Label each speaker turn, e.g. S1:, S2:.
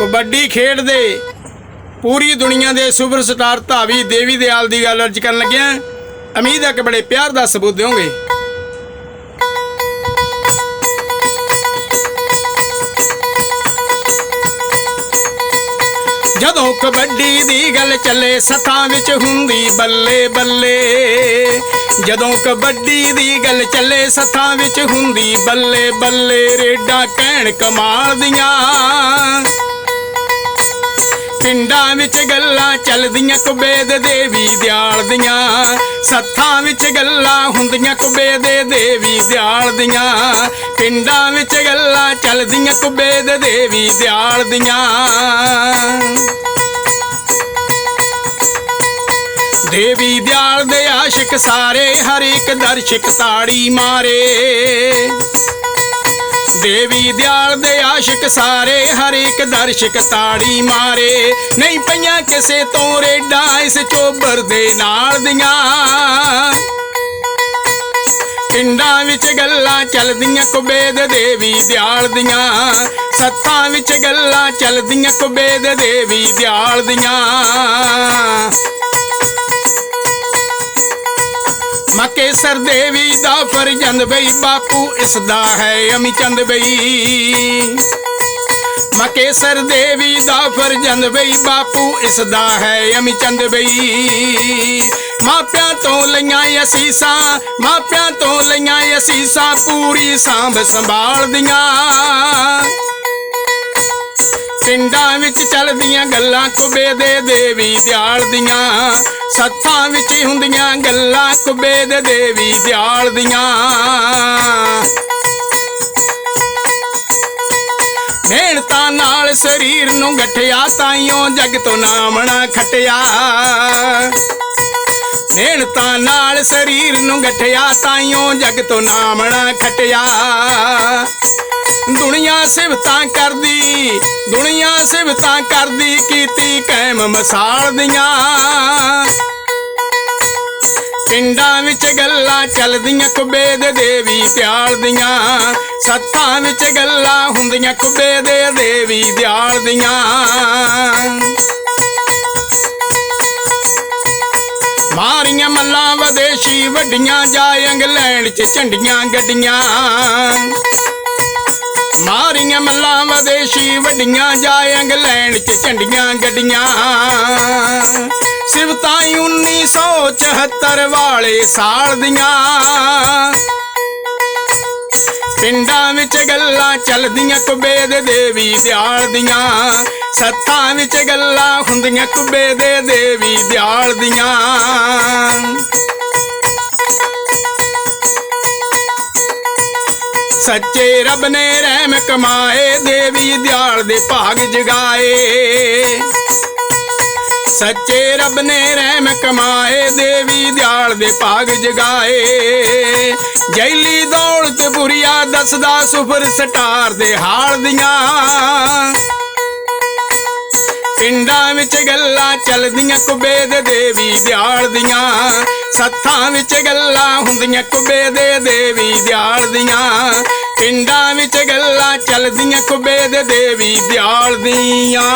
S1: ਕਬੱਡੀ ਖੇਡਦੇ ਪੂਰੀ ਦੁਨੀਆ ਦੇ ਸੁਪਰਸਟਾਰ ਧਾਵੀ ਦੇਵੀ ਦਿਆਲ ਦੀ ਗੱਲ ਅਰਜ ਕਰਨ ਲੱਗਿਆ ਉਮੀਦ ਹੈ ਕਿ ਬੜੇ ਪਿਆਰ ਦਾ ਸਬੂਤ ਦਿਓਗੇ। ਜਦੋਂ ਕਬੱਡੀ ਦੀ ਗੱਲ ਚੱਲੇ, ਸੱਥਾਂ ਵਿੱਚ ਹੁੰਦੀ ਬੱਲੇ ਬੱਲੇ। ਜਦੋਂ ਕਬੱਡੀ ਦੀ ਗੱਲ ਚੱਲੇ, ਸੱਥਾਂ ਵਿੱਚ ਹੁੰਦੀ ਬੱਲੇ ਬੱਲੇ। ਰੇਡਾਂ ਕਹਿਣ ਕਮਾਲ ਦੀਆਂ। ਪਿੰਡਾਂ ਵਿੱਚ ਗੱਲਾਂ ਚੱਲਦੀਆਂ ਕੁਬੇਦ ਦੇਵੀ ਦਿਆਲ ਦੀਆਂ। ਸੱਥਾਂ ਵਿੱਚ ਗੱਲਾਂ ਹੁੰਦੀਆਂ ਕੁਬੇਦ ਦੇਵੀ ਦਿਆਲ ਦੀਆਂ। ਪਿੰਡਾਂ ਵਿੱਚ ਗੱਲਾਂ ਚੱਲਦੀਆਂ ਕੁਬੇਦ ਦੇਵੀ ਦਿਆਲ ਦੀਆਂ। ਦੇਵੀ ਦਿਆਲ ਦੇ ਆਸ਼ਿਕ ਸਾਰੇ ਹਰ ਇੱਕ ਦਰਸ਼ਕ ਤਾੜੀ ਮਾਰੇ। ਦੇਵੀ ਦਿਆਲ ਦੇ ਆਸ਼ਿਕ ਸਾਰੇ, ਹਰ ਇੱਕ ਦਰਸ਼ਕ ਤਾੜੀ ਮਾਰੇ। ਨਹੀਂ ਪਈਆਂ ਕਿਸੇ ਤੋਂ ਰੇਡਾਂ ਇਸ ਚੋਬਰ ਦੇ ਨਾਲ ਦੀਆਂ। ਪਿੰਡਾਂ ਵਿੱਚ ਗੱਲਾਂ ਚੱਲਦੀਆਂ ਕੁਬੇਦ ਦੇਵੀ ਦਿਆਲ ਦੀਆਂ। ਸੱਥਾਂ ਵਿੱਚ ਗੱਲਾਂ ਚੱਲਦੀਆਂ ਕੁਬੇਦ ਦੇਵੀ ਦਿਆਲ ਦੀਆਂ। ਦੇਵੀ ਦਾ ਫਰਜ਼ੰਦ ਬਈ ਬਾਪੂ ਇਸ ਦਾ ਹੈ ਅਮੀ ਚੰਦ ਬਈ। ਮਕੇਸਰ ਦੇਵੀ ਦਾ ਫਰਜ਼ੰਦ ਬਈ ਬਾਪੂ ਇਸ ਦਾ ਹੈ ਅਮੀ ਚੰਦ ਬਈ। ਮਾਪਿਆਂ ਤੋਂ ਲਈਆਂ ਅਸੀਸਾਂ, ਮਾਪਿਆਂ ਤੋਂ ਲਈਆਂ ਅਸੀਸਾਂ ਪੂਰੀ ਸਾਂਭ ਸੰਭਾਲਦੀਆਂ ਪਿੰਡਾਂ ਵਿੱਚ ਚੱਲਦੀਆਂ ਗੱਲਾਂ ਕੁਬੇ ਦੇ ਦੇਵੀ ਦਿਆਲ ਦੀਆਂ। ਸੱਥਾਂ ਵਿੱਚ ਹੁੰਦੀਆਂ ਗੱਲਾਂ ਕੁਬੇਦ ਦੇਵੀ ਦਿਆਲ ਦੀਆਂ। ਮਿਹਨਤਾਂ ਨਾਲ ਸਰੀਰ ਨੂੰ ਗਠਿਆ ਤਾਈਓ ਜਗ ਤੋਂ ਨਾਮਣਾ ਖਟਿਆ। ਮਿਹਨਤਾਂ ਨਾਲ ਸਰੀਰ ਨੂੰ ਗਠਿਆ ਤਾਈਓ ਜਗ ਤੋਂ ਨਾਮਣਾ ਖਟਿਆ। ਦੁਨੀਆ ਸਿਵਤਾਂ ਕਰਦੀ, ਦੁਨੀਆ ਸਿਵਤਾਂ ਕਰਦੀ, ਕੀਤੀ ਕੈਮ ਮਸਾਲ ਦੀਆਂ। ਪਿੰਡਾਂ ਵਿੱਚ ਗੱਲਾਂ ਚੱਲਦੀਆਂ ਕੁਬੇਦ ਦੇਵੀ ਦਿਆਲ ਦੀਆਂ। ਸੱਥਾਂ ਵਿੱਚ ਗੱਲਾਂ ਹੁੰਦੀਆਂ ਕੁਬੇਦ ਦੇਵੀ ਦਿਆਲ ਦੀਆਂ। ਮਾਰੀਆਂ ਮੱਲਾਂ ਵਿਦੇਸ਼ੀ ਵੱਡੀਆਂ ਜਾ ਇੰਗਲੈਂਡ 'ਚ ਝੰਡੀਆਂ, ਗੱਡੀਆਂ। ਮਾਰੀਆਂ ਮੱਲਾਂ ਵਿਦੇਸ਼ੀ ਵੱਡੀਆਂ ਜਾ ਇੰਗਲੈਂਡ 'ਚ ਝੰਡੀਆਂ ਗੱਡੀਆਂ। ਸਿਵਤਾਂ 1974 ਵਾਲੇ ਸਾਲ ਦੀਆਂ। ਪਿੰਡਾਂ ਵਿੱਚ ਗੱਲਾਂ ਚੱਲਦੀਆਂ, ਕੁਬੇ ਦੇ ਦੇਵੀ ਦਿਆਲ ਦੀਆਂ। ਸੱਥਾਂ ਵਿੱਚ ਗੱਲਾਂ ਹੁੰਦੀਆਂ, ਕੁਬੇ ਦੇ ਦੇਵੀ ਦਿਆਲ ਦੀਆਂ। ਸੱਚੇ ਰੱਬ ਨੇ ਰਹਿਮ ਕਮਾਏ, ਦੇਵੀ ਦਿਆਲ ਦੇ ਭਾਗ ਜਗਾਏ। ਸੱਚੇ ਰੱਬ ਨੇ ਰਹਿਮ ਕਮਾਏ, ਦੇਵੀ ਦਿਆਲ ਦੇ ਭਾਗ ਜਗਾਏ। ਜੈਲੀ ਦੌਲਤ ਬੁਰੀਆ ਦੱਸਦਾ ਸੁਪਰ ਸਟਾਰ ਦੇ ਹਾਲ ਦੀਆਂ। ਪਿੰਡਾਂ ਵਿੱਚ ਗੱਲਾਂ ਚੱਲਦੀਆਂ ਦੇ ਦੇਵੀ ਦਿਆਲ ਦੀਆਂ। ਸੱਥਾਂ ਵਿੱਚ ਗੱਲਾਂ ਹੁੰਦੀਆਂ, ਕੁਬੇ ਦੇ ਦੇਵੀ ਦਿਆਲ ਦੀਆਂ। ਪਿੰਡਾਂ ਵਿੱਚ ਗੱਲਾਂ ਚੱਲਦੀਆਂ ਕੁਬੇਦ ਦੇਵੀ ਦਿਆਲ ਦੀਆਂ।